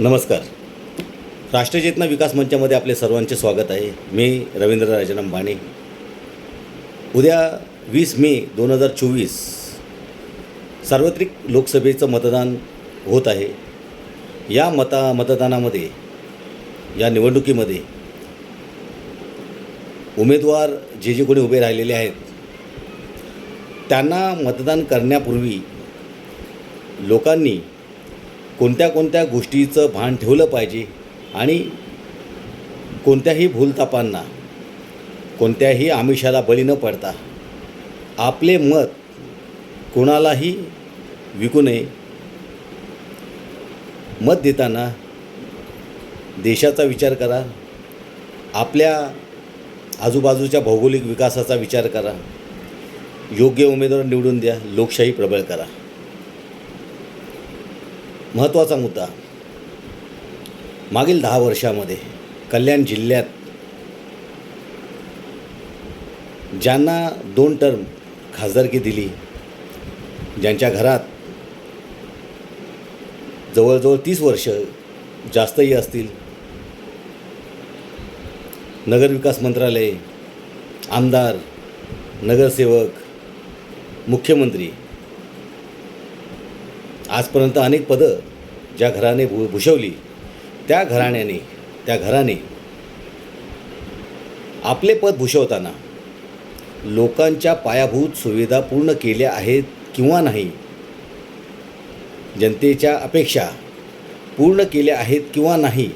नमस्कार. राष्ट्रचेतना विकास मंचामध्ये आपले सर्वांचे स्वागत आहे. मी रवींद्र राजनम बाणे उद्या वीस मे दोन हजार चोवीस सार्वत्रिक लोकसभेचं मतदान होत आहे. या मता मतदानामध्ये या निवडणुकीमध्ये उमेदवार जे जे कोणी उभे राहिलेले आहेत त्यांना मतदान करण्यापूर्वी लोकांनी कोणत्या कोणत्या गोष्टीचं भान ठेवलं पाहिजे आणि कोणत्याही भूलतापांना कोणत्याही आमिषाला बळी न पडता आपले मत कोणालाही विकू नये. मत देताना देशाचा विचार करा आपल्या आजूबाजूच्या भौगोलिक विकासाचा विचार करा योग्य उमेदवार निवडून द्या लोकशाही प्रबळ करा. महत्त्वाचा मुद्दा. मागील दहा वर्षामध्ये कल्याण जिल्ह्यात ज्यांना दोन टर्म खासदारकी दिली ज्यांच्या घरात जवळजवळ तीस वर्ष जास्तही असतील नगरविकास मंत्रालय आमदार नगरसेवक मुख्यमंत्री आजपर्यंत अनेक पदं ज्या घराने भू भूषवली त्या घराण्याने त्या घराने आपले पद भूषवताना लोकांच्या पायाभूत सुविधा पूर्ण केल्या आहेत किंवा नाही जनतेच्या अपेक्षा पूर्ण केल्या आहेत किंवा नाही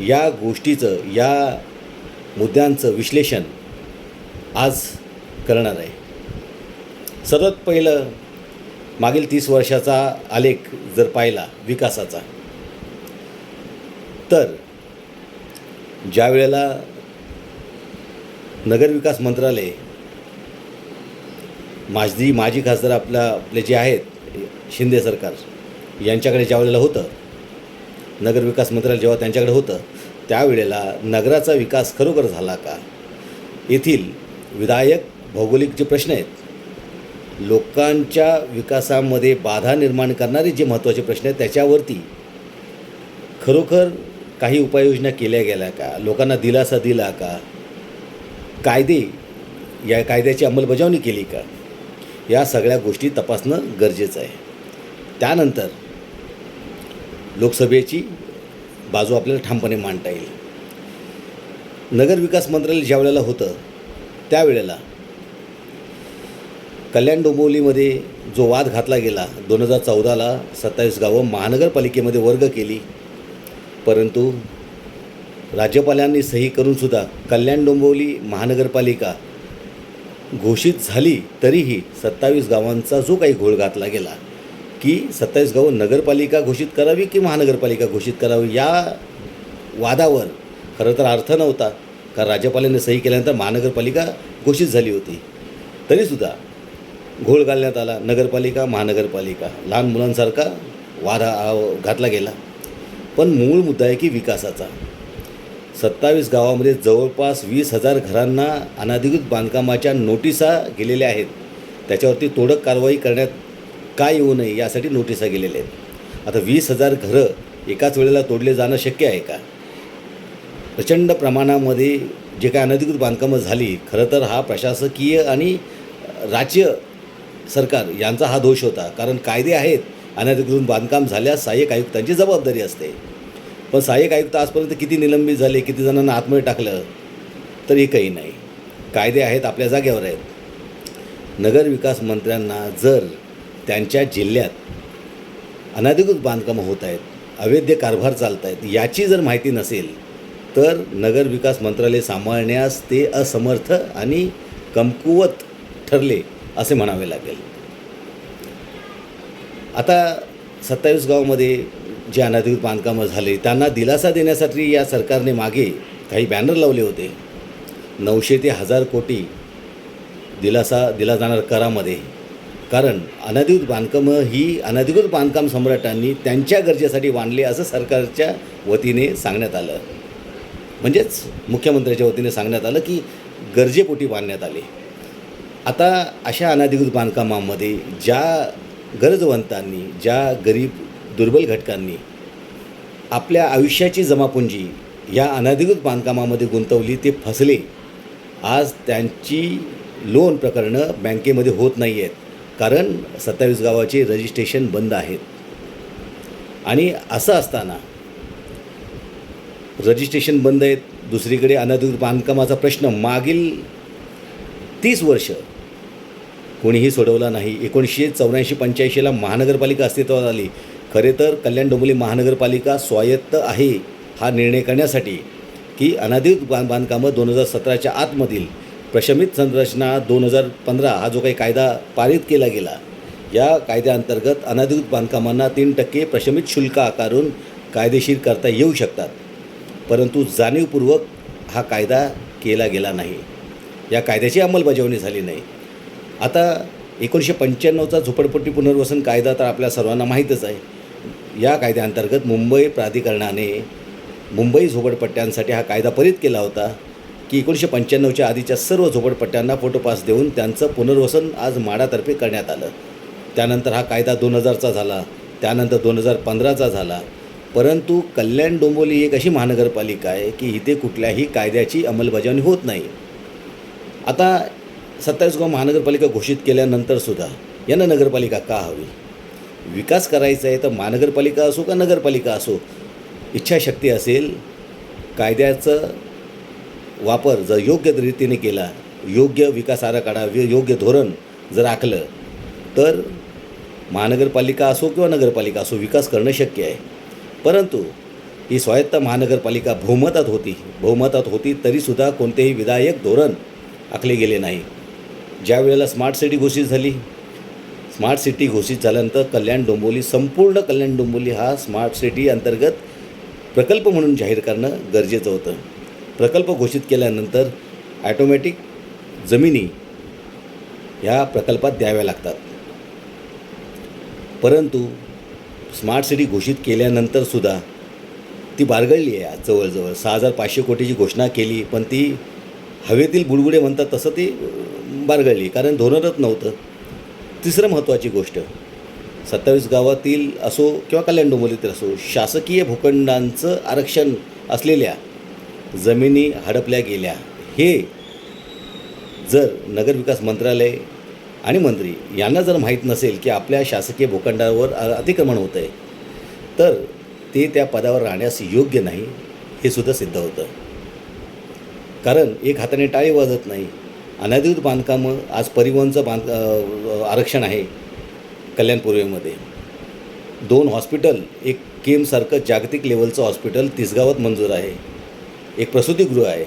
या गोष्टीचं या मुद्द्यांचं विश्लेषण आज करणार आहे. सर्वात पहिलं मागील तीस वर्षाचा आलेख जर पाहिला विकासाचा तर ज्या वेळेला नगरविकास मंत्रालय माजी माजी खासदार आपल्या आपले जे आहेत शिंदे सरकार यांच्याकडे ज्या वेळेला होतं नगरविकास मंत्रालय जेव्हा त्यांच्याकडे होतं त्यावेळेला नगराचा विकास खरोखर झाला का? येथील विधायक भौगोलिक जे प्रश्न आहेत लोकांच्या विकासामध्ये बाधा निर्माण करणारे जे महत्त्वाचे प्रश्न आहेत त्याच्यावरती खरोखर काही उपाययोजना केल्या गेल्या का? लोकांना दिलासा दिला का? कायदे या कायद्याची अंमलबजावणी केली का? या सगळ्या गोष्टी तपासणं गरजेचं आहे. त्यानंतर लोकसभेची बाजू आपल्याला ठामपणे मांडता येईल. नगरविकास मंत्रालय ज्या वेळेला होतं त्यावेळेला कल्याण डोंबिवलीमध्ये जो वाद घातला गेला दोन हजार चौदाला सत्तावीस गावं महानगरपालिकेमध्ये वर्ग केली. परंतु राज्यपालांनी सही करूनसुद्धा कल्याण डोंबिवली महानगरपालिका घोषित झाली तरीही सत्तावीस गावांचा जो काही घोळ घातला गेला की सत्तावीस गावं नगरपालिका घोषित करावी की महानगरपालिका घोषित करावी या वादावर खरं तर अर्थ नव्हता. कारण राज्यपालांनी सही केल्यानंतर महानगरपालिका घोषित झाली होती. तरीसुद्धा घोळ घालण्यात आला. नगरपालिका महानगरपालिका. लहान मुलांसारखा वारा घातला गेला. पण मूळ मुद्दा आहे की विकासाचा. सत्तावीस गावामध्ये जवळपास वीस हजार घरांना अनधिकृत बांधकामाच्या नोटिसा गेलेल्या आहेत. त्याच्यावरती तोडक कारवाई करण्यात काय येऊ नये यासाठी नोटिसा गेलेल्या आहेत. आता वीस हजार घरं एकाच वेळेला तोडले जाणं शक्य आहे का? प्रचंड प्रमाणामध्ये जे काय अनधिकृत बांधकामं झाली खरं तर हा प्रशासकीय आणि राज्य सरकार यांचा हा दोष होता. कारण कायदे आहेत अनधिकृत बांधकाम झाल्यास सहाय्यक आयुक्तांची जबाबदारी असते. पण सहाय्यक आयुक्त आजपर्यंत किती निलंबित झाले किती जणांना आतमध्ये टाकलं तर काही नाही. कायदे आहेत आपल्या जागेवर आहेत. नगरविकास मंत्र्यांना जर त्यांच्या जिल्ह्यात अनधिकृत बांधकामं होत आहेत अवैध कारभार चालत आहेत याची जर माहिती नसेल तर नगरविकास मंत्रालय सांभाळण्यास ते असमर्थ आणि कमकुवत ठरले. असे म्हणावे लागेल. आता सत्तावीस गावामध्ये जे अनाधिकृत बांधकामं झाले त्यांना दिलासा देण्यासाठी या सरकारने मागे काही बॅनर लावले होते. नऊशे ते हजार कोटी दिलासा दिला जाणार करामध्ये. कारण अनधिकृत बांधकामं ही अनधिकृत बांधकाम सम्राटांनी त्यांच्या गरजेसाठी बांधले असं सरकारच्या वतीने सांगण्यात आलं. म्हणजेच मुख्यमंत्र्याच्या वतीने सांगण्यात आलं की गरजेपोटी बांधण्यात आले. आता अशा अनाधिकृत बांधकामामध्ये ज्या गरजवंतांनी ज्या गरीब दुर्बल घटकांनी आपल्या आयुष्याची जमापुंजी या अनाधिकृत बांधकामामध्ये गुंतवली ते फसले आज त्यांची लोन प्रकरणं बँकेमध्ये होत नाही आहेत कारण सत्तावीस गावाचे रजिस्ट्रेशन बंद आहेत. आणि असं असताना रजिस्ट्रेशन बंद आहेत. दुसरीकडे अनाधिकृत बांधकामाचा प्रश्न मागील तीस वर्ष कोणीही सोडवला नाही. एकोणीसशे चौऱ्याऐंशी पंच्याऐंशीला महानगरपालिका अस्तित्वात आली. खरे तर कल्याण डोंबिवली महानगरपालिका स्वायत्त आहे हा निर्णय करण्यासाठी की अनाधिकृत बांध बांधकामं दोन हजार सतराच्या आतमधील प्रशमित संरचना दोन हजार पंधरा हा जो काही कायदा पारित केला गेला या कायद्याअंतर्गत अनाधिकृत बांधकामांना तीन टक्के प्रशमित शुल्क आकारून कायदेशीर करता येऊ शकतात. परंतु जाणीवपूर्वक हा कायदा केला गेला नाही. या कायद्याची अंमलबजावणी झाली नाही. आता एकोणीसशे पंच्याण्णवचा झोपडपट्टी पुनर्वसन कायदा तर आपल्या सर्वांना माहीतच आहे. या कायद्याअंतर्गत मुंबई प्राधिकरणाने मुंबई झोपडपट्ट्यांसाठी हा कायदा परित केला होता की एकोणीसशे पंच्याण्णवच्या आधीच्या सर्व झोपडपट्ट्यांना फोटोपास देऊन त्यांचं पुनर्वसन आज माडातर्फे करण्यात आलं. त्यानंतर हा कायदा दोन हजारचा झाला त्यानंतर दोन हजार पंधराचा झाला. परंतु कल्याण डोंबोली एक अशी महानगरपालिका आहे की इथे कुठल्याही कायद्याची अंमलबजावणी होत नाही. आता सत्तावीस गाव महानगरपालिका घोषित केल्यानंतरसुद्धा यांना नगरपालिका का हवी? विकास करायचा आहे तर महानगरपालिका असो का नगरपालिका असो इच्छाशक्ती असेल कायद्याचं वापर जर योग्य रीतीने केला योग्य विकास आराखडा योग्य धोरण जर आखलं तर महानगरपालिका असो किंवा नगरपालिका असो विकास करणं शक्य आहे. परंतु ही स्वायत्त महानगरपालिका बहुमतात होती बहुमतात होती तरीसुद्धा कोणतेही विधायक धोरण आखले गेले नाही. ज्या वेळेला स्मार्ट सिटी घोषित झाली स्मार्ट सिटी घोषित झाल्यानंतर कल्याण डोंबिवली संपूर्ण कल्याण डोंबिवली हा स्मार्ट सिटी अंतर्गत प्रकल्प म्हणून जाहीर करणं गरजेचं होतं. प्रकल्प घोषित केल्यानंतर ॲटोमॅटिक जमिनी ह्या प्रकल्पात द्याव्या लागतात. परंतु स्मार्ट सिटी घोषित केल्यानंतरसुद्धा ती बारगळली आहे आज जवळजवळ. सहा हजार पाचशे कोटीची घोषणा केली पण ती हवेतील बुडबुडे म्हणतात तसं ती बारगळली कारण धोरणच नव्हतं. तिसरं महत्त्वाची गोष्ट सत्तावीस गावातील असो किंवा कल्याण डोंबोलीतील असो शासकीय भूखंडांचं आरक्षण असलेल्या जमिनी हडपल्या गेल्या. हे जर नगरविकास मंत्रालय आणि मंत्री यांना जर माहीत नसेल की आपल्या शासकीय भूखंडावर अ- अतिक्रमण होतं आहे तर ते त्या पदावर राहण्यास योग्य नाही हे सुद्धा सिद्ध होतं. कारण एक हाताने टाळी वाजत नाही. अनधिकृत बांधकामं आज परिवहनचं बांध आरक्षण आहे कल्याण पूर्वेमध्ये. दोन हॉस्पिटल एक केमसारखं जागतिक लेवलचं हॉस्पिटल तिसगावात मंजूर आहे. एक प्रसूतीगृह आहे.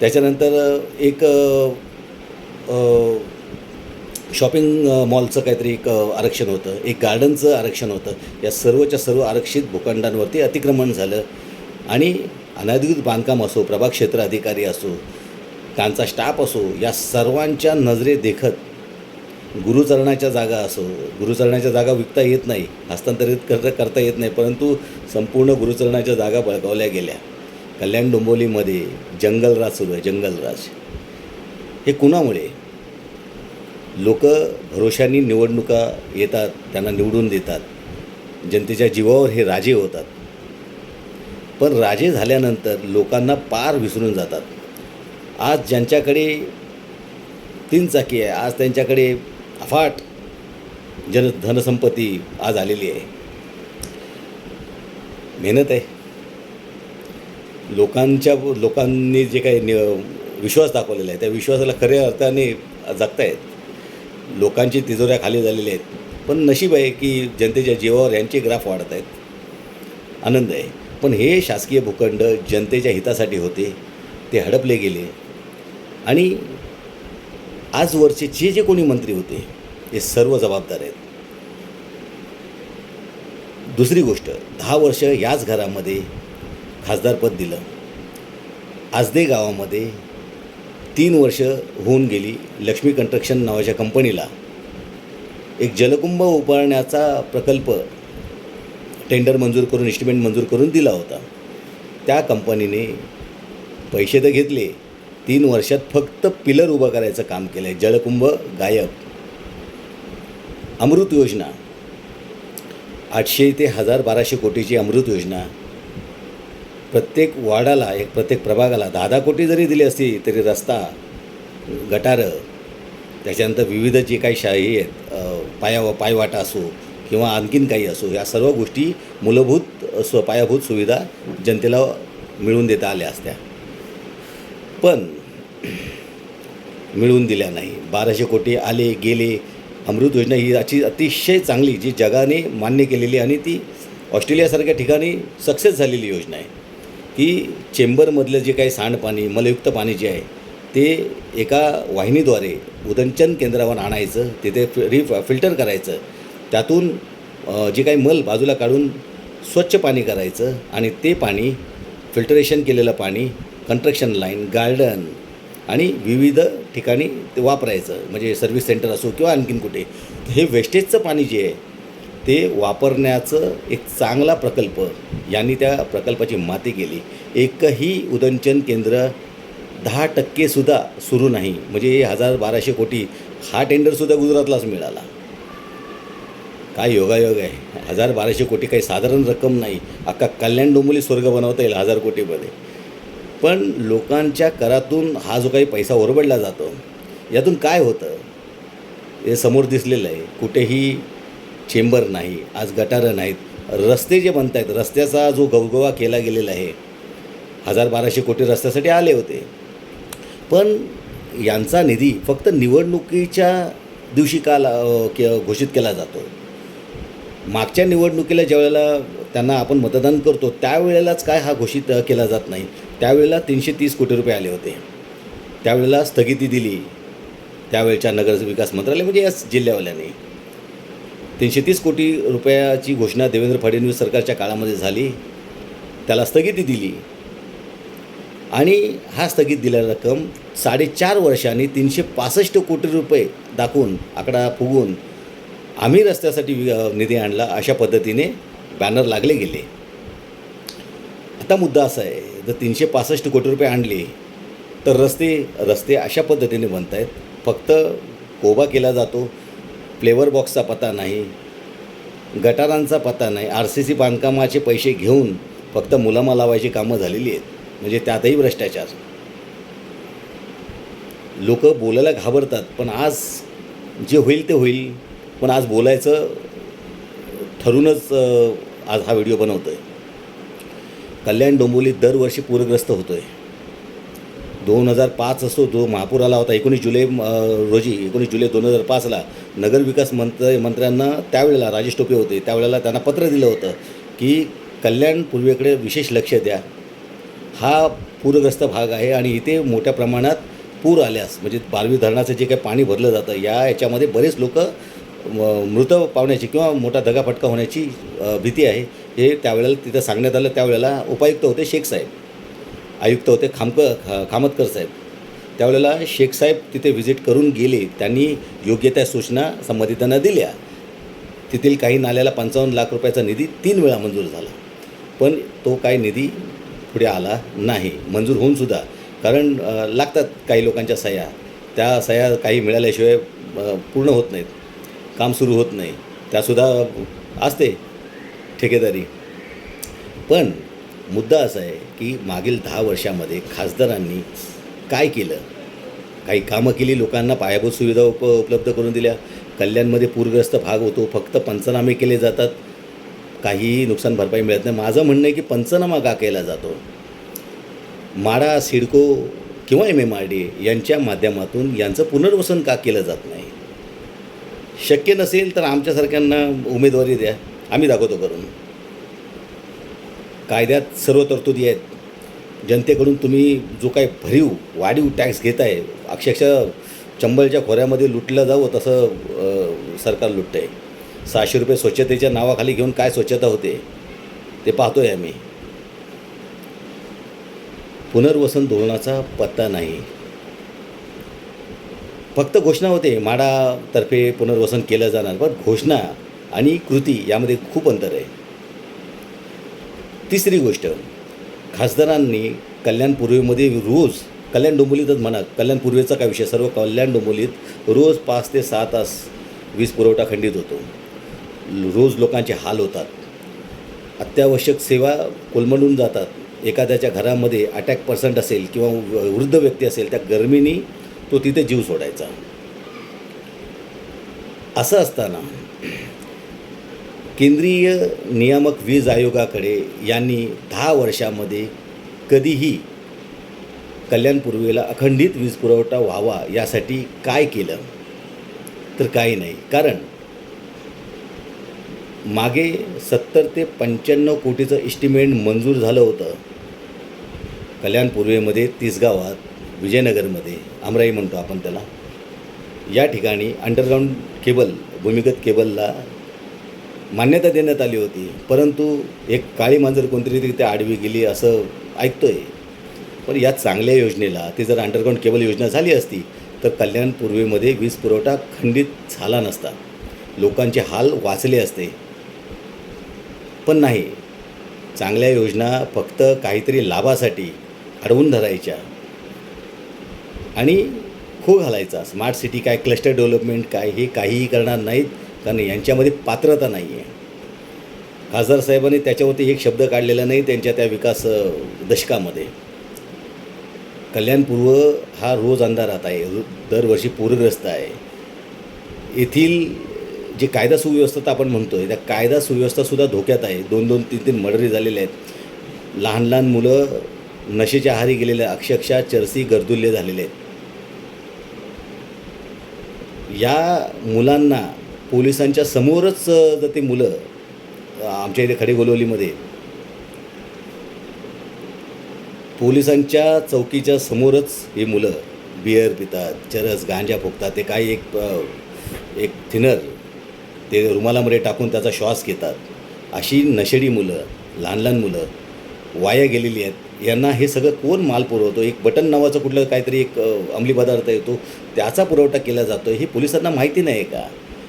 त्याच्यानंतर एक शॉपिंग मॉलचं काहीतरी एक आरक्षण होतं. एक गार्डनचं आरक्षण होतं. या सर्वच्या सर्व आरक्षित भूखंडांवरती अतिक्रमण झालं. आणि अनधिकृत बांधकाम असो प्रभाग क्षेत्र अधिकारी असो त्यांचा स्टाफ असो या सर्वांच्या नजरे देखत गुरुचरणाच्या जागा असो गुरुचरणाच्या जागा विकता येत नाही हस्तांतरित कर करता येत नाही परंतु संपूर्ण गुरुचरणाच्या जागा बळकावल्या गेल्या. कल्याण डोंबोलीमध्ये जंगलराज सुरू आहे जंगलराज. हे कुणामुळे? लोक भरोशानी निवडणुका येतात त्यांना निवडून देतात. जनतेच्या जीवावर हे राजे होतात. पण राजे झाल्यानंतर लोकांना पार विसरून जातात. आज ज्यांच्याकडे तीन चाकी आहे आज त्यांच्याकडे अफाट जन धनसंपत्ती आज आलेली आहे. मेहनत आहे. लोकांच्या लोकांनी जे काही विश्वास दाखवलेला आहे त्या विश्वासाला खऱ्या अर्थाने जगतायत. लोकांची तिजोऱ्या खाली झालेल्या आहेत. पण नशीब आहे की जनतेच्या जीवावर यांचे ग्राफ वाढत आहेत आनंद आहे. पण हे शासकीय भूखंड जनतेच्या हितासाठी होते ते हडपले गेले. आणि आजवरचे जे जे कोणी मंत्री होते हे सर्व जबाबदार आहेत. दुसरी गोष्ट दहा वर्ष याच घरामध्ये खासदारपद दिलं. आजदे गावामध्ये तीन वर्ष होऊन गेली लक्ष्मी कंस्ट्रक्शन नावाच्या कंपनीला. एक जलकुंभ उभारण्याचा प्रकल्प टेंडर मंजूर करून इस्टिमेंट मंजूर करून दिला होता. त्या कंपनीने पैसे तर घेतले तीन वर्षात फक्त पिलर उभं करायचं काम केलं आहे जलकुंभ गायब. अमृत योजना. आठशे ते हजार बाराशे कोटीची अमृत योजना. प्रत्येक वार्डाला एक प्रत्येक प्रभागाला दहा दहा कोटी जरी दिली असती तरी रस्ता गटारं त्याच्यानंतर विविध जे काही शाही आहेत पाया पायवाटा असो किंवा आणखीन काही असो या सर्व गोष्टी मूलभूत स्व पायाभूत सुविधा जनतेला मिळवून देता आल्या असत्या. पण मिळवून दिल्या नाही. बाराशे कोटी आले गेले. अमृत योजना ही अशी अतिशय चांगली जी जगाने मान्य केलेली आणि ती ऑस्ट्रेलियासारख्या ठिकाणी सक्सेस झालेली योजना आहे. की चेंबरमधलं जे काही सांडपाणी मलयुक्त पाणी जे आहे ते एका वाहिनीद्वारे उदंचन केंद्रावर आणायचं तिथे फि- रि फिल्टर करायचं. त्यातून जे काही मल बाजूला काढून स्वच्छ पाणी करायचं आणि ते पाणी फिल्टरेशन केलेलं पाणी कन्स्ट्रक्शन लाईन गार्डन आणि विविध ठिकाणी ते वापरायचं. म्हणजे सर्व्हिस सेंटर असो किंवा आणखीन कुठे. हे वेस्टेजचं पाणी जे आहे ते वापरण्याचं एक चांगला प्रकल्प यांनी त्या प्रकल्पाची माती केली. एकही उदंचन केंद्र दहा टक्केसुद्धा सुरू नाही. म्हणजे हे हजार बाराशे कोटी हा टेंडरसुद्धा गुजरातलाच मिळाला. काय योगायोग आहे? हजार बाराशे कोटी काही साधारण रक्कम नाही. अख्खा कल्याण डोंबोली स्वर्ग बनवता येईल हजार कोटीमध्ये. पण लोकांच्या करातून हा जो काही पैसा ओरबडला जातो यातून काय होतं? हे समोर दिसलेलं आहे. कुठेही चेंबर नाही आज गटारं नाहीत. रस्ते जे बनत आहेत रस्त्याचा जो गवगवा केला गेलेला आहे हजार बाराशे कोटी रस्त्यासाठी आले होते. पण यांचा निधी फक्त निवडणुकीच्या दिवशी का के- घोषित केला जातो. मागच्या निवडणुकीला ज्यावेळेला त्यांना आपण मतदान करतो त्यावेळेलाच काय हा घोषित केला जात नाही. त्यावेळेला तीनशे तीस कोटी रुपये आले होते. त्यावेळेला स्थगिती दिली. त्यावेळच्या नगर विकास मंत्रालय म्हणजे या जिल्ह्यावाल्याने. तीनशे तीस कोटी रुपयाची घोषणा देवेंद्र फडणवीस सरकारच्या काळामध्ये झाली. त्याला स्थगिती दिली. आणि हा स्थगित दिलेला रक्कम साडेचार वर्षांनी तीनशे पासष्ट कोटी रुपये दाखवून आकडा फुगून आम्ही रस्त्यासाठी वि- निधी आणला अशा पद्धतीने बॅनर लागले गेले. आता मुद्दा असा आहे जर तीनशे पासष्ट कोटी रुपये आणले तर रस्ते रस्ते अशा पद्धतीने बनत आहेत फक्त कोबा केला जातो फ्लेवर बॉक्सचा पत्ता नाही गटारांचा पत्ता नाही आर सी सी बांधकामाचे पैसे घेऊन फक्त मुलामा लावायची कामं झालेली आहेत. म्हणजे त्यातही भ्रष्टाचार. लोक बोलायला घाबरतात पण आज जे होईल ते होईल. पण आज बोलायचं ठरूनच आज हा व्हिडिओ बनवतो आहे कल्याण डोंबिवली दरवर्षी पूरग्रस्त होतो आहे दोन हजार पाच असतो जो महापूर आला होता एकोणीस जुलै रोजी एकोणीस जुलै दोन हजार पाचला नगरविकास मंत्र मंत्र्यांना त्यावेळेला राजेश टोपे होते. त्यावेळेला त्यांना पत्र दिलं होतं की कल्याण पूर्वेकडे विशेष लक्ष द्या. हा पूरग्रस्त भाग आहे आणि इथे मोठ्या प्रमाणात पूर आल्यास म्हणजे बारवी धरणाचं जे काही पाणी भरलं जातं या याच्यामध्ये बरेच लोक मृत पावण्याची किंवा मोठा दगाफटका होण्याची भीती आहे. हे त्यावेळेला तिथं सांगण्यात आलं त्यावेळेला उपायुक्त होते शेख साहेब. आयुक्त होते खामक खामतकर साहेब. त्यावेळेला शेख साहेब तिथे व्हिजिट करून गेले त्यांनी योग्य त्या सूचना संबंधितांना दिल्या. तेथील काही नाल्याला पंचावन्न लाख रुपयाचा निधी तीन वेळा मंजूर झाला. पण तो काही निधी पुढे आला नाही मंजूर होऊनसुद्धा कारण लागतात काही लोकांच्या सह्या. त्या सह्या काही मिळाल्याशिवाय पूर्ण होत नाहीत. काम सुरू होत नाही. त्यासुद्धा असते. ठेकेदारी. पण मुद्दा असा आहे की मागील दहा वर्षामध्ये खासदारांनी काय केलं? काही कामं केली लोकांना पायाभूत सुविधा उप उपलब्ध करून दिल्या. कल्याणमध्ये पूरग्रस्त भाग होतो फक्त पंचनामे केले जातात. काहीही नुकसान भरपाई मिळत नाही. माझं म्हणणं आहे की पंचनामा का केला जातो? माडा सिडको किंवा एम एम आर डी यांच्या माध्यमातून यांचं पुनर्वसन का केलं जात नाही? शक्य नसेल तर आमच्यासारख्यांना उमेदवारी द्या. आम्ही दाखवतो करून. कायद्यात सर्व तरतुदी आहेत. जनतेकडून तुम्ही जो काही भरीव वाढीव टॅक्स घेत आहे अक्षरशः चंबलच्या खोऱ्यामध्ये लुटलं जावं तसं सरकार लुटतं आहे सहाशे रुपये स्वच्छतेच्या नावाखाली घेऊन काय स्वच्छता होते ते पाहतो आहे आम्ही. पुनर्वसन धोरणाचा पत्ता नाही. फक्त घोषणा होते माडातर्फे पुनर्वसन केलं जाणार पण घोषणा आणि कृती यामध्ये खूप अंतर आहे. तिसरी गोष्ट खासदारांनी कल्याण पूर्वेमध्ये रोज कल्याण डोंबोलीतच म्हणा कल्याण पूर्वेचा काय विषय सर्व कल्याण डोंबोलीत रोज पाच ते सहा तास वीज पुरवठा खंडित होतो. रोज लोकांचे हाल होतात. अत्यावश्यक सेवा कोलमडून जातात. एखाद्याच्या घरामध्ये अटॅक पर्सेंट असेल किंवा व- वृद्ध व्यक्ती असेल त्या गरमीनी तो तिथे जीव सोडायचा. असं असताना केंद्रीय नियामक वीज आयोगाकडे यांनी दहा वर्षामध्ये कधीही कल्याण पूर्वेला अखंडित वीज पुरवठा व्हावा यासाठी काय केलं? तर काही नाही. कारण मागे सत्तर ते पंच्याण्णव कोटीचं इस्टिमेट मंजूर झालं होतं. कल्याण पूर्वेमध्ये तिसगावात विजयनगरमध्ये आमराई म्हणतो आपण त्याला. या ठिकाणी अंडरग्राऊंड केबल भूमिगत केबलला मान्यता देण्यात आली होती. परंतु एक काळी मांजर कोणतरी तिथे आडवी गेली असं ऐकतोय. पण या चांगल्या योजनेला ती जर अंडरग्राऊंड केबल योजना झाली असती तर कल्याण पूर्वेमध्ये वीज पुरवठा खंडित झाला नसता. लोकांचे हाल वाचले असते. पण नाही चांगल्या योजना फक्त काहीतरी लाभासाठी अडवून धरायच्या आणि खो घालायचा. स्मार्ट सिटी काय क्लस्टर डेव्हलपमेंट काय हे काहीही करणार नाहीत. कारण यांच्यामध्ये पात्रता नाही आहे खासदार साहेबांनी त्याच्यावरती एक शब्द काढलेला नाही त्यांच्या त्या विकास दशकामध्ये. कल्याणपूर्व हा रोज अंधारात आहे दरवर्षी पूरग्रस्त आहे. येथील जे कायदा सुव्यवस्था आपण म्हणतो आहे त्या कायदा सुव्यवस्थासुद्धा धोक्यात आहे. दोन दोन तीन तीन मर्डरी झालेले आहेत. लहान लहान मुलं नशेच्या आहारी गेलेले अक्षरशः चरसी गर्दुल्य झालेले आहेत. या मुलांना पोलिसांच्या समोरच जर ते मुलं आमच्या इथे खडेगोलवलीमध्ये पोलिसांच्या चौकीच्या समोरच ही मुलं बिअर पितात चरस गांजा फुकतात ते काही एक एक थिनर ते रुमालामध्ये टाकून त्याचा श्वास घेतात. अशी नशेडी मुलं लहान लहान मुलं वाया गेलेली आहेत. यांना हे सगळं कोण माल पुरवतो? एक बटन नावाचं कुठलं काहीतरी एक अंमली पदार्थ येतो त्याचा पुरवठा केला जातो हे पोलिसांना माहिती नाही का?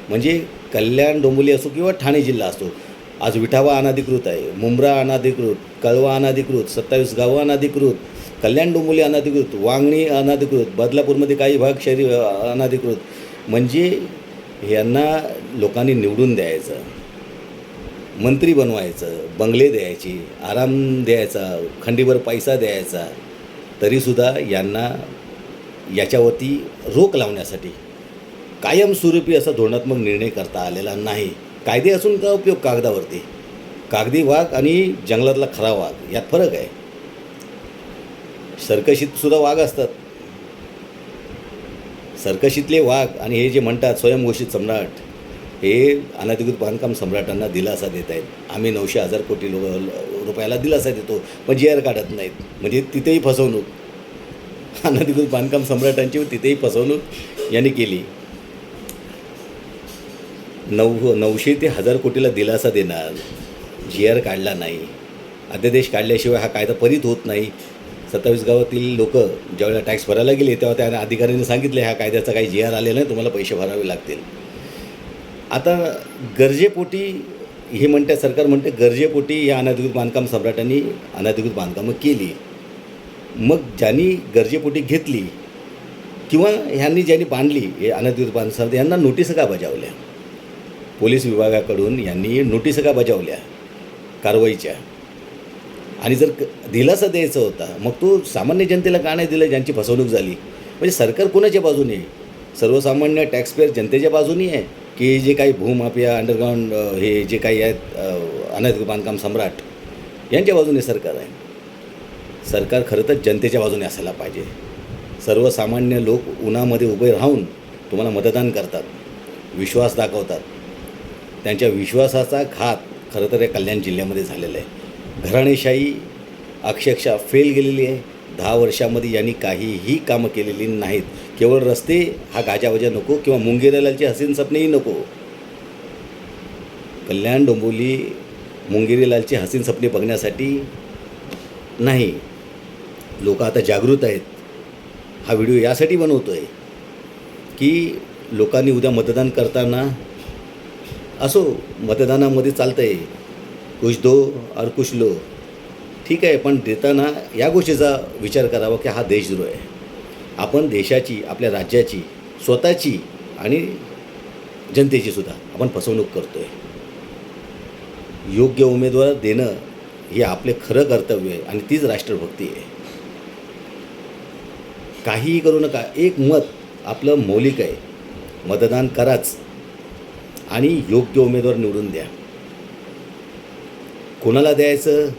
म्हणजे कल्याण डोंबिवली असो किंवा ठाणे जिल्हा असो आज विठावा अनाधिकृत आहे मुंब्रा अनाधिकृत कळवा अनाधिकृत सत्तावीस गावं अनाधिकृत कल्याण डोंबिवली अनाधिकृत वांगणी अनाधिकृत बदलापूरमध्ये काही भाग शहरी अनाधिकृत म्हणजे यांना लोकांनी निवडून द्यायचं मंत्री बनवायचं बंगले द्यायची आराम द्यायचा खंडीभर पैसा द्यायचा तरीसुद्धा यांना याच्यावरती रोख लावण्यासाठी कायमस्वरूपी असा धोरणात्मक निर्णय करता आलेला नाही. कायदे असून का उपयोग कागदावरती? कागदी वाघ आणि जंगलातला खरा वाघ यात फरक आहे. सर्कशीतसुद्धा वाघ असतात. सर्कशीतले वाघ आणि हे जे म्हणतात स्वयंघोषित सम्राट हे अनधिकृत बांधकाम सम्राटांना दिलासा देत आहेत. आम्ही नऊशे हजार कोटी लो रुपयाला दिलासा देतो पण जी आर काढत नाहीत. म्हणजे तिथेही फसवणूक. अनधिकृत बांधकाम सम्राटांची तिथेही फसवणूक यांनी केली. नऊ हो, नऊशे ते हजार कोटीला दिलासा देणार. जी आर काढला नाही. अध्यादेश काढल्याशिवाय हा कायदा परित होत नाही. सत्तावीस गावातील लोक ज्यावेळेला टॅक्स भरायला गेले तेव्हा त्या अधिकाऱ्यांनी सांगितले ह्या कायद्याचा काही जी आर आलेला नाही तुम्हाला पैसे भरावे लागतील. आता गरजेपोटी हे म्हणते सरकार म्हणते गरजेपोटी या अनधिकृत बांधकाम सम्राटांनी अनधिकृत बांधकामं केली. मग ज्यांनी गरजेपोटी घेतली किंवा ह्यांनी ज्यांनी बांधली हे अनधिकृत बांधकाम यांना नोटीस का बजावल्या? पोलीस विभागाकडून यांनी नोटीस का बजावल्या? कारवाईच्या. आणि जर क- दिलासा द्यायचा होता मग तो सामान्य जनतेला का नाही दिलं? ज्यांची फसवणूक झाली. म्हणजे सरकार कोणाच्या बाजूने? आहे सर्वसामान्य टॅक्सपेअर जनतेच्या बाजूने आहे? की जे काही भूमाफिया अंडरग्राऊंड हे जे काही आहेत अ, बांधकाम सम्राट यांच्या बाजूने सरकार आहे. सरकार खरं तर जनतेच्या बाजूने असायला पाहिजे. सर्वसामान्य लोक उन्हामध्ये उभे राहून तुम्हाला मतदान करतात विश्वास दाखवतात. त्यांच्या विश्वासाचा घात खरं तर या कल्याण जिल्ह्यामध्ये झालेला आहे. घराणेशाही अक्षरशः फेल गेलेली आहे. दहा वर्षामध्ये यांनी काहीही कामं केलेली नाहीत. केवळ रस्ते हा गाजावाजा नको किंवा मुंगेरीलालचे हसीन सपनेही नको. कल्याण डोंबोली मुंगेरीलालचे हसीन सपने बघण्यासाठी नाही. लोक आता जागृत आहेत. हा व्हिडिओ यासाठी बनवतो आहे की लोकांनी उद्या मतदान करताना असो मतदानामध्ये चालतं आहे कुछ दो और कुछ लो. ठीक आहे पण देताना या गोष्टीचा विचार करावा की हा देशद्रोह आहे आपण देशाची आपल्या राज्याची स्वतःची आणि जनतेची सुद्धा आपण फसवणूक करतो आहे योग्य उमेदवार देणं हे आपले खरं कर्तव्य आहे आणि तीच राष्ट्रभक्ती आहे. काहीही करू नका. एक मत आपलं मौलिक आहे. मतदान कराच. आणि योग्य उमेदवार निवडून द्या. कोणाला द्यायचं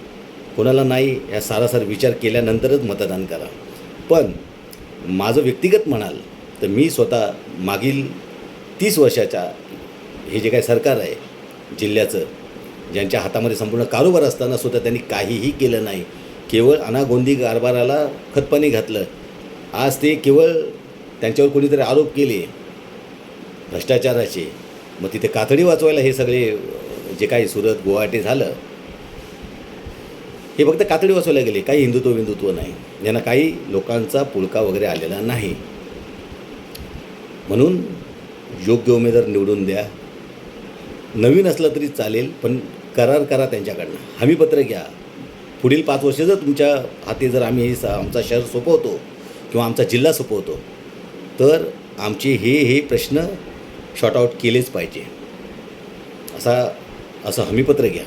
कोणाला नाही या सारासार विचार केल्यानंतरच मतदान करा. पण माझं व्यक्तिगत म्हणाल तर मी स्वतः मागील तीस वर्षाच्या हे जे काही सरकार आहे जिल्ह्याचं ज्यांच्या हातामध्ये संपूर्ण कारोबार असताना सुद्धा त्यांनी काहीही केलं नाही. केवळ अनागोंदी कारभाराला खतपाणी घातलं. आज ते केवळ त्यांच्यावर कोणीतरी आरोप केले भ्रष्टाचाराचे मग तिथे कातडी वाचवायला हे सगळे जे काही सुरत गुवाहाटी झालं हे फक्त कातडी वाचवायला गेले. काही हिंदुत्व विंदुत्व नाही. यांना काही लोकांचा पुळका वगैरे आलेला नाही. म्हणून योग्य उमेदवार निवडून द्या. नवीन असलं तरी चालेल पण करार करा त्यांच्याकडनं. हमीपत्र घ्या. पुढील पाच वर्ष जर तुमच्या हाती जर आम्ही हे आमचा शहर सोपवतो किंवा आमचा जिल्हा सोपवतो तर आमचे हे हे प्रश्न शॉर्ट आऊट केलेच पाहिजे. असा असं हमीपत्र घ्या.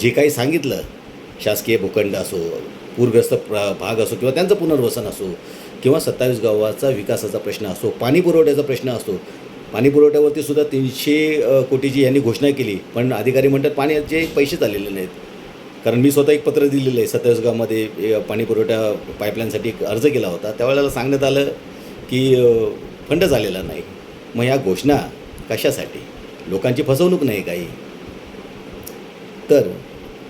जे काही सांगितलं शासकीय भूखंड असो पूरग्रस्त प्र भाग असो किंवा त्यांचं पुनर्वसन असो किंवा सत्तावीस गावाचा विकासाचा प्रश्न असो पाणी पुरवठ्याचा प्रश्न असतो पाणी पुरवठ्यावरती सुद्धा तीनशे कोटीची यांनी घोषणा केली पण अधिकारी म्हणतात पाण्याचे पैसेच आलेले नाहीत. कारण मी स्वतः एक पत्र दिलेलं आहे सत्तावीस गावामध्ये पाणी पुरवठा पाईपलाईनसाठी एक अर्ज केला होता. त्यावेळेला सांगण्यात आलं की फंड झालेला नाही. मग ह्या घोषणा कशासाठी? लोकांची फसवणूक नाही काही? तर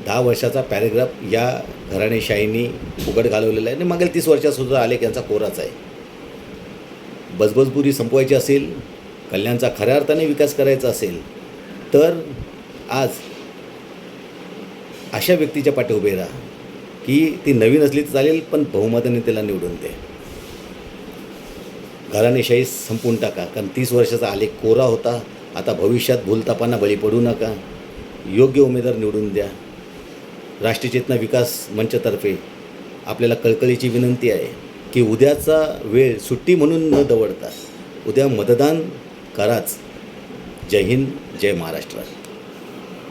दहा वर्षाचा पॅरेग्राफ या घराणेशाहीनी उघड घालवलेला आहे आणि मागील तीस वर्षातसुद्धा आलेख यांचा कोराच आहे. बजबजपुरी संपवायची असेल कल्याणचा खऱ्या अर्थाने विकास करायचा असेल तर आज अशा व्यक्तीच्या पाठी उभे राहा की ती नवीन असली तर चालेल पण बहुमताने त्याला निवडून दे घराणेशाही संपून टाका. कारण तीस वर्षाचा आलेख कोरा होता. आता भविष्यात भूलतापांना बळी पडू नका. योग्य उमेदवार निवडून द्या. राष्ट्रीय चेतना विकास मंचतर्फे आपल्याला कळकळीची विनंती आहे की उद्याचा वेळ सुट्टी म्हणून न दवडता उद्या मतदान कराच. जय हिंद जय महाराष्ट्र.